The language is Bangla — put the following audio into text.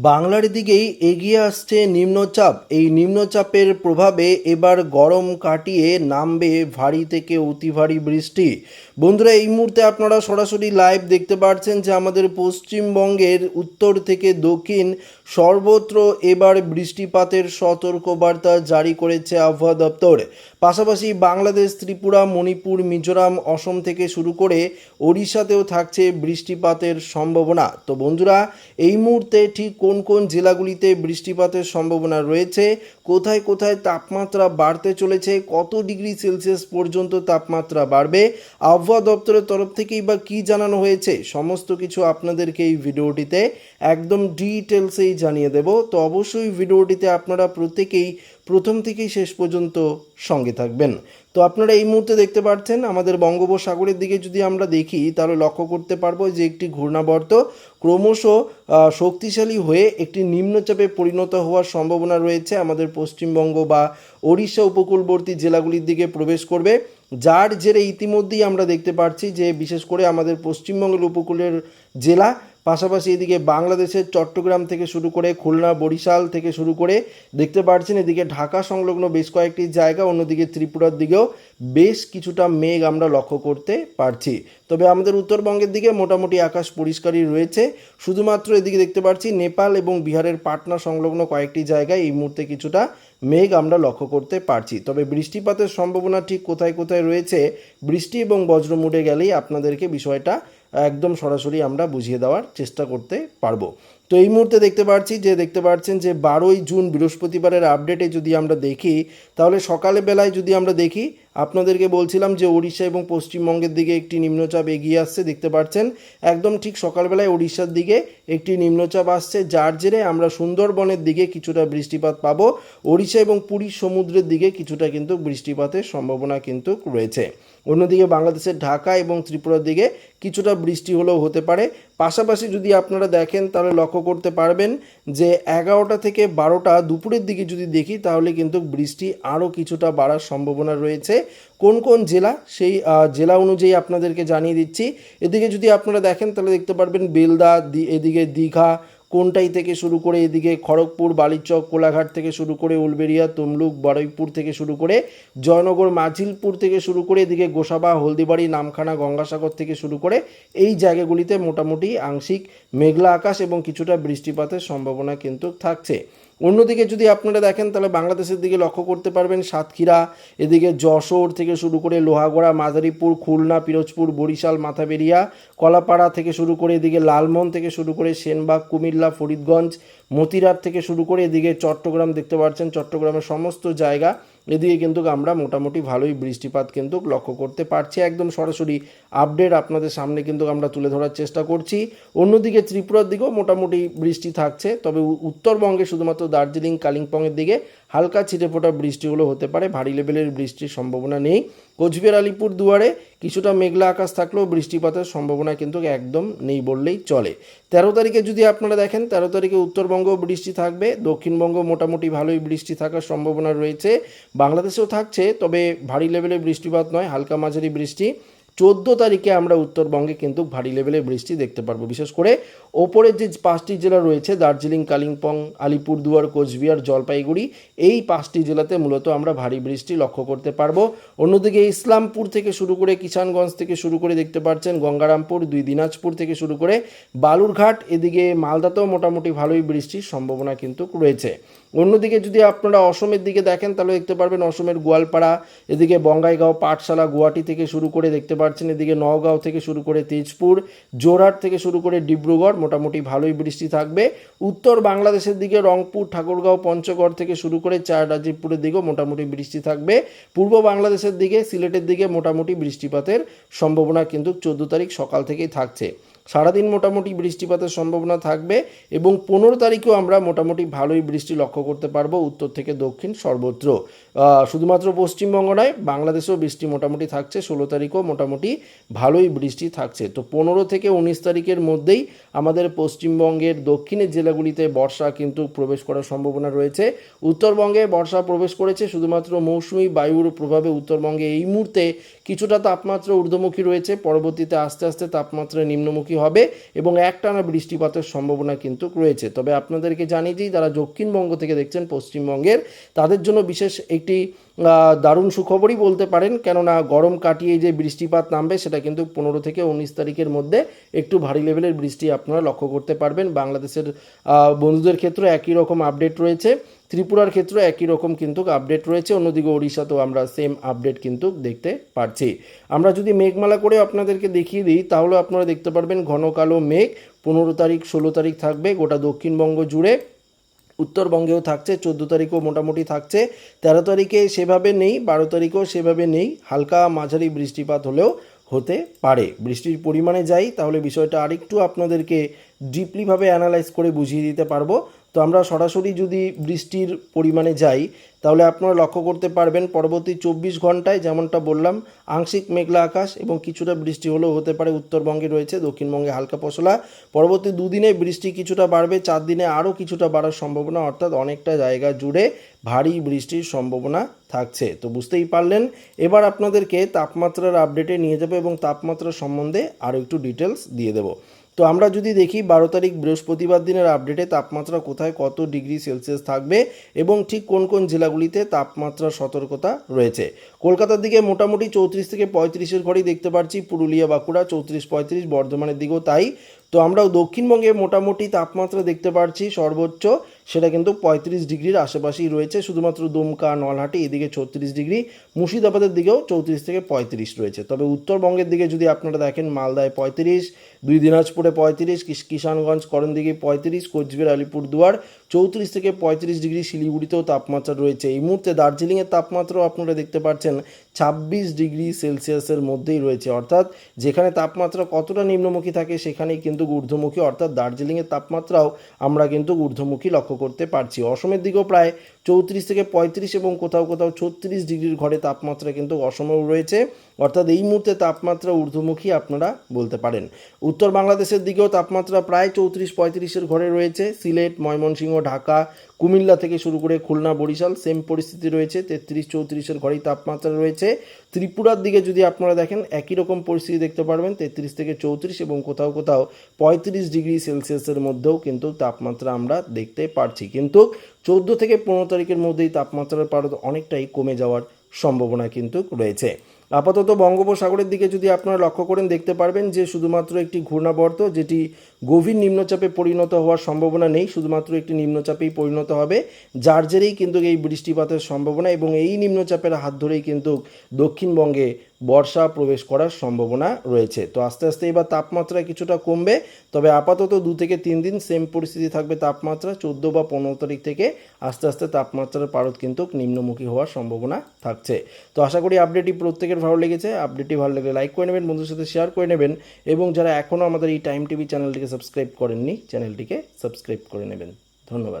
বাংলার দিকেই এগিয়ে আসছে নিম্নচাপ। এই নিম্নচাপের প্রভাবে এবার গরম কাটিয়ে নামবে ভারী থেকে অতি ভারী বৃষ্টি। বন্ধুরা, এই মুহূর্তে আপনারা সরাসরি লাইভ দেখতে পাচ্ছেন যে আমাদের পশ্চিমবঙ্গের উত্তর থেকে দক্ষিণ সর্বত্র এবার বৃষ্টিপাতের সতর্কবার্তা জারি করেছে আবহাওয়া দপ্তর। পাশাপাশি বাংলাদেশ, ত্রিপুরা, মণিপুর, মিজোরাম, অসম থেকে শুরু করে ওড়িশাতেও থাকছে বৃষ্টিপাতের সম্ভাবনা। তো বন্ধুরা, এই মুহূর্তে ঠিক কোন কোন জেলাগুলিতে বৃষ্টিপাতের সম্ভাবনা রয়েছে? কোথায় কোথায় তাপমাত্রা বাড়তে চলেছে? কত ডিগ্রি সেলসিয়াস পর্যন্ত তাপমাত্রা বাড়বে? আবহাওয়া দপ্তরের তরফ থেকেই বা কী জানানো হয়েছে? সমস্ত কিছু আপনাদেরকে এই ভিডিওটিতে একদম ডিটেলসেই জানিয়ে দেব। তো অবশ্যই ভিডিওটিতে আপনারা প্রত্যেকেই প্রথম থেকেই শেষ পর্যন্ত সঙ্গে থাকবেন। তো আপনারা এই মুহূর্তে দেখতে পাচ্ছেন আমাদের বঙ্গোপসাগরের দিকে যদি আমরা দেখি, তাহলে লক্ষ্য করতে পারব যে একটি ঘূর্ণাবর্ত ক্রমশ শক্তিশালী হয়ে একটি নিম্নচাপে পরিণত হওয়ার সম্ভাবনা রয়েছে আমাদের পশ্চিমবঙ্গ বা ওড়িশা উপকূলবর্তী জেলাগুলির দিকে প্রবেশ করবে। যার জেরে ইতিমধ্যেই আমরা দেখতে পাচ্ছি যে, বিশেষ করে আমাদের পশ্চিমবঙ্গের উপকূলের জেলা পাশাপাশি এদিকে বাংলাদেশের চট্টগ্রাম থেকে শুরু করে খুলনা, বরিশাল থেকে শুরু করে দেখতে পাচ্ছেন এদিকে ঢাকা সংলগ্ন বেশ কয়েকটি জায়গা, অন্যদিকে ত্রিপুরার দিকেও বেশ কিছুটা মেঘ আমরা লক্ষ্য করতে পারছি। তবে আমাদের উত্তরবঙ্গের দিকে মোটামুটি আকাশ পরিষ্কারই রয়েছে। শুধুমাত্র এদিকে দেখতে পাচ্ছি নেপাল এবং বিহারের পাটনা সংলগ্ন কয়েকটি জায়গায় এই মুহূর্তে কিছুটা মেঘ আমরা লক্ষ্য করতে পারছি। তবে বৃষ্টিপাতের সম্ভাবনা ঠিক কোথায় কোথায় রয়েছে, বৃষ্টি এবং বজ্র মুড়ে গেলেই আপনাদেরকে বিষয়টা একদম সরাসরি আমরা বুঝিয়ে দেওয়ার চেষ্টা করতে পারব। তো এই মুহূর্তে দেখতে পাচ্ছি যে, দেখতে পাচ্ছেন যে, বারোই জুন বৃহস্পতিবারের আপডেটে যদি আমরা দেখি, তাহলে সকালে বেলায় যদি আমরা দেখি, আপনাদেরকে বলছিলাম যে, ওড়িশা এবং পশ্চিমবঙ্গের দিকে একটি নিম্নচাপ এগিয়ে আসছে, দেখতে পাচ্ছেন একদম ঠিক সকালবেলায় ওড়িশার দিকে একটি নিম্নচাপ আসছে, যার জেরে আমরা সুন্দরবনের দিকে কিছুটা বৃষ্টিপাত পাব। ওড়িশা এবং পুরীর সমুদ্রের দিকে কিছুটা কিন্তু বৃষ্টিপাতের সম্ভাবনা কিন্তু রয়েছে। অন্যদিকে বাংলাদেশের ঢাকা এবং ত্রিপুরার দিকে কিছুটা বৃষ্টি হলেও হতে পারে। পাশাপাশি যদি আপনারা দেখেন, তাহলে লক্ষ্য করতে পারবেন যে এগারোটা থেকে বারোটা দুপুরের দিকে যদি দেখি, তাহলে কিন্তু বৃষ্টি আরও কিছুটা বাড়ার সম্ভাবনা রয়েছে। কোন কোন জেলা? সেই জেলা অনুযায়ী আপনাদেরকে জানিয়ে দিচ্ছি। এদিকে যদি আপনারা দেখেন, তাহলে দেখতে পারবেন বেলদা এদিকে দীঘা কোনটাই থেকে শুরু করে এদিকে খড়গপুর, বালিচক, কোলাঘাট থেকে শুরু করে উলবেড়িয়া, তমলুক, বড়ইপুর থেকে শুরু করে জয়নগর, মাঝিলপুর থেকে শুরু করে এদিকে গোসাবা, হলদিবাড়ি, নামখানা, গঙ্গাসাগর থেকে শুরু করে এই জায়গাগুলিতে মোটামুটি আংশিক মেঘলা আকাশ এবং কিছুটা বৃষ্টিপাতের সম্ভাবনা কিন্তু থাকছে। অন্যদিকে যদি আপনারা দেখেন, তাহলে বাংলাদেশের দিকে লক্ষ্য করতে পারবেন সাতক্ষীরা, এদিকে যশোর থেকে শুরু করে লোহাগড়া, মাদারীপুর, খুলনা, পিরোজপুর, বরিশাল, মাথাবেরিয়া, কলাপাড়া থেকে শুরু করে এদিকে লালমোহন থেকে শুরু করে সেনবাগ, কুমিল্লা, ফরিদগঞ্জ, মতিরাট থেকে শুরু করে এদিকে চট্টগ্রাম দেখতে পাচ্ছেন। চট্টগ্রামের সমস্ত জায়গা এদিকে কিন্তু আমরা মোটামুটি ভালোই বৃষ্টিপাত কিন্তু লক্ষ্য করতে পারছি। একদম সরাসরি আপডেট আপনাদের সামনে কিন্তু আমরা তুলে ধরার চেষ্টা করছি। অন্যদিকে ত্রিপুরার দিকেও মোটামুটি বৃষ্টি থাকছে, তবে উত্তরবঙ্গে শুধুমাত্র দার্জিলিং, কালিম্পংয়ের দিকে হালকা ছিটেফোঁটা বৃষ্টিগুলো হতে পারে, ভারী লেভেলের বৃষ্টির সম্ভাবনা নেই। কোচবিহার, আলিপুর দুয়ারে কিছুটা মেঘলা আকাশ থাকলেও বৃষ্টিপাতের সম্ভাবনা কিন্তু একদম নেই বললেই চলে। তেরো তারিখে যদি আপনারা দেখেন, তেরো তারিখে উত্তরবঙ্গ বৃষ্টি থাকবে, দক্ষিণবঙ্গ মোটামুটি ভালোই বৃষ্টি থাকার সম্ভাবনা রয়েছে। বাংলাদেশেও থাকছে, তবে ভারী লেভেলের বৃষ্টিপাত নয়, হালকা মাঝারি বৃষ্টি। চোদ্দ তারিখে আমরা উত্তরবঙ্গে কিন্তু ভারী লেভেলের বৃষ্টি দেখতে পারব। বিশেষ করে ওপরের যে পাঁচটি জেলা রয়েছে, দার্জিলিং, কালিম্পং, আলিপুরদুয়ার, কোচবিহার, জলপাইগুড়ি, এই পাঁচটি জেলাতে মূলত আমরা ভারী বৃষ্টি লক্ষ্য করতে পারব। অন্যদিকে ইসলামপুর থেকে শুরু করে কিষানগঞ্জ থেকে শুরু করে দেখতে পাচ্ছেন গঙ্গারামপুর, দুই দিনাজপুর থেকে শুরু করে বালুরঘাট, এদিকে মালদাতেও মোটামুটি ভালোই বৃষ্টির সম্ভাবনা কিন্তু রয়েছে। অন্যদিকে যদি আপনারা অসমের দিকে দেখেন, তাহলে দেখতে পারবেন অসমের গোয়ালপাড়া, এদিকে বঙ্গাইগাঁও, পাঠশালা, গুয়াহাটি থেকে শুরু করে দেখতে পাচ্ছেন এদিকে নওগাঁও থেকে শুরু করে তেজপুর, জোরহাট থেকে শুরু করে ডিব্রুগড়, মোটামুটি ভালোই বৃষ্টি থাকবে। উত্তর বাংলাদেশের দিকে রংপুর, ঠাকুরগাঁও, পঞ্চগড় থেকে শুরু করে চার রাজীবপুরের দিকেও মোটামুটি বৃষ্টি থাকবে। পূর্ব বাংলাদেশের দিকে, সিলেটের দিকে মোটামুটি বৃষ্টিপাতের সম্ভাবনা কিন্তু চোদ্দ তারিখ সকাল থেকেই থাকছে। সারাদিন মোটামুটি বৃষ্টিপাতের সম্ভাবনা থাকবে এবং পনেরো তারিখেও আমরা মোটামুটি ভালোই বৃষ্টি লক্ষ্য করতে পারব উত্তর থেকে দক্ষিণ সর্বত্র। শুধুমাত্র পশ্চিমবঙ্গ নয়, বাংলাদেশেও বৃষ্টি মোটামুটি থাকছে, ষোলো তারিখও মোটামুটি ভালোই বৃষ্টি থাকছে। তো পনেরো থেকে উনিশ তারিখের মধ্যেই আমাদের পশ্চিমবঙ্গের দক্ষিণের জেলাগুলিতে বর্ষা কিন্তু প্রবেশ করার সম্ভাবনা রয়েছে। উত্তরবঙ্গে বর্ষা প্রবেশ করেছে, শুধুমাত্র মৌসুমি বায়ুর প্রভাবে উত্তরবঙ্গে এই মুহূর্তে কিছুটা তাপমাত্রা ঊর্ধ্বমুখী রয়েছে, পরবর্তীতে আস্তে আস্তে তাপমাত্রা নিম্নমুখী হবে এবং একটানা বৃষ্টিপাতের সম্ভাবনা কিন্তু রয়েছে। তবে আপনাদেরকে জানিয়ে দিই, যারা দক্ষিণবঙ্গ থেকে দেখছেন, পশ্চিমবঙ্গের, তাদের জন্য বিশেষ একটি দারুণ সুখবরই বলতে পারেন। কেননা গরম কাটিয়ে যে বৃষ্টিপাত নামবে, সেটা কিন্তু পনেরো থেকে উনিশ তারিখের মধ্যে একটু ভারী লেভেলের বৃষ্টি আপনারা লক্ষ্য করতে পারবেন। বাংলাদেশের বন্ধুদের ক্ষেত্রে একই রকম আপডেট রয়েছে। ত্রিপুরার ক্ষেত্রে একই রকম কিন্তু আপডেট রয়েছে। অন্যদিকে ওড়িশাতেও আমরা সেম আপডেট কিন্তু দেখতে পাচ্ছি আমরা যদি মেঘমালা করে আপনাদেরকে দেখিয়ে দিই, তাহলে আপনারা দেখতে পারবেন ঘন কালো মেঘ। পনেরো তারিখ, ষোলো তারিখ থাকবে গোটা দক্ষিণবঙ্গ জুড়ে। উত্তরবঙ্গেও থাকছে, চোদ্দ তারিখও মোটামুটি থাকছে। তেরো তারিখে সেভাবে নেই, বারো তারিখেও সেভাবে নেই। হালকা মাঝারি বৃষ্টিপাত হলেও হতে পারে। বৃষ্টির পরিমাণে যাই, তাহলে বিষয়টা আরেকটু আপনাদেরকে ডিপলিভাবে অ্যানালাইজ করে বুঝিয়ে দিতে পারব। তো আমরা সরাসরি যদি বৃষ্টির পরিমাণে যাই, তাহলে আপনারা লক্ষ্য করতে পারবেন পরবর্তী চব্বিশ ঘন্টায় যেমনটা বললাম, আংশিক মেঘলা আকাশ এবং কিছুটা বৃষ্টি হলেও হতে পারে উত্তরবঙ্গে রয়েছে, দক্ষিণবঙ্গে হালকা পশলা। পরবর্তী দুদিনে বৃষ্টি কিছুটা বাড়বে, চার দিনে আরও কিছুটা বাড়ার সম্ভাবনা, অর্থাৎ অনেকটা জায়গা জুড়ে ভারী বৃষ্টির সম্ভাবনা থাকছে। তো বুঝতেই পারলেন, এবার আপনাদেরকে তাপমাত্রার আপডেটে নিয়ে যাব এবং তাপমাত্রা সম্বন্ধে আরও একটু ডিটেলস দিয়ে দেবো। তো আমরা যদি দেখি বারো তারিখ বৃহস্পতিবার দিনের আপডেটে তাপমাত্রা কোথায় কত ডিগ্রি সেলসিয়াস থাকবে এবং ঠিক কোন কোন জেলাগুলিতে তাপমাত্রা সতর্কতা রয়েছে। কলকাতার দিকে মোটামুটি চৌত্রিশ থেকে পঁয়ত্রিশের ঘরেই দেখতে পাচ্ছি পুরুলিয়া, বাঁকুড়া চৌত্রিশ, পঁয়ত্রিশ, বর্ধমানের দিকেও তাই। তো আমরাও দক্ষিণবঙ্গে মোটামুটি তাপমাত্রা দেখতে পাচ্ছি সর্বোচ্চ সেটা কিন্তু পঁয়ত্রিশ ডিগ্রির আশেপাশেই রয়েছে, শুধুমাত্র দুমকা, নলহাটি, এদিকে ছত্রিশ ডিগ্রি, মুর্শিদাবাদের দিকেও চৌত্রিশ থেকে পঁয়ত্রিশ রয়েছে। তবে উত্তরবঙ্গের দিকে যদি আপনারা দেখেন, মালদায় পঁয়ত্রিশ, দুই দিনাজপুরে পঁয়ত্রিশ কিষ- কিষানগঞ্জ, করণদিঘি পঁয়ত্রিশ, কোচবিহার, আলিপুরদুয়ার চৌত্রিশ থেকে পঁয়ত্রিশ ডিগ্রি, শিলিগুড়িতেও তাপমাত্রা রয়েছে। এই মুহূর্তে দার্জিলিংয়ের তাপমাত্রাও আপনারা দেখতে পাচ্ছেন, ছাব্বিশ ডিগ্রি সেলসিয়াসের মধ্যেই রয়েছে। অর্থাৎ যেখানে তাপমাত্রা কতটা নিম্নমুখী থাকে, সেখানেই কিন্তু ঊর্ধ্বমুখী। অর্থাৎ দার্জিলিংয়ের তাপমাত্রাও আমরা কিন্তু ঊর্ধ্বমুখী লক্ষ্য করতে পারছি। অসমের দিকেও প্রায় চৌত্রিশ থেকে পঁয়ত্রিশ এবং কোথাও কোথাও ছত্রিশ ডিগ্রির ঘরে তাপমাত্রা কিন্তু অসমেও রয়েছে। অর্থাৎ এই মুহূর্তে তাপমাত্রা ঊর্ধ্বমুখী আপনারা বলতে পারেন। উত্তর বাংলাদেশের দিকেও তাপমাত্রা প্রায় চৌত্রিশ পঁয়ত্রিশের ঘরে রয়েছে। সিলেট, ময়মনসিংহ, ঢাকা, কুমিল্লা থেকে শুরু করে খুলনা, বরিশাল সেম পরিস্থিতি রয়েছে। তেত্রিশ চৌত্রিশের ঘরেই তাপমাত্রা রয়েছে। ত্রিপুরার দিকে যদি আপনারা দেখেন, একই রকম পরিস্থিতি দেখতে পারবেন। তেত্রিশ থেকে চৌত্রিশ এবং কোথাও কোথাও পঁয়ত্রিশ ডিগ্রি সেলসিয়াসের মধ্যেও কিন্তু তাপমাত্রা আমরা দেখতে পারছি। কিন্তু চোদ্দ থেকে পনেরো তারিখের মধ্যেই তাপমাত্রার পারদ অনেকটাই কমে যাওয়ার সম্ভাবনা কিন্তু রয়েছে। আপাতত বঙ্গোপসাগরের দিকে যদি আপনারা লক্ষ্য করেন, দেখতে পারবেন যে শুধুমাত্র একটি ঘূর্ণাবর্ত যেটি গভীর নিম্নচাপে পরিণত হওয়ার সম্ভাবনা নেই, শুধুমাত্র একটি নিম্নচাপেই পরিণত হবে, যার জেরেই কিন্তু এই বৃষ্টিপাতের সম্ভাবনা এবং এই নিম্নচাপের হাত ধরেই কিন্তু দক্ষিণবঙ্গে বর্ষা প্রবেশ করার সম্ভাবনা রয়েছে। তো আস্তে আস্তে এবার তাপমাত্রা কিছুটা কমবে, তবে আপাতত দু থেকে তিন দিন সেম পরিস্থিতি থাকবে তাপমাত্রা। চোদ্দ বা পনেরো তারিখ থেকে আস্তে আস্তে তাপমাত্রার পারদ কিন্তু নিম্নমুখী হওয়ার সম্ভাবনা থাকছে। তো আশা করি আপডেটটি প্রত্যেকের ভালো লেগেছে। আপডেটটি ভালো লাগলে লাইক করে নেবেন বন্ধুর সাথে শেয়ার করে নেবেন, এবং যারা এখনও আমাদের এই টাইম টিভি চ্যানেলটিকে সাবস্ক্রাইব করেননি চ্যানেলটিকে সাবস্ক্রাইব করে নেবেন। ধন্যবাদ।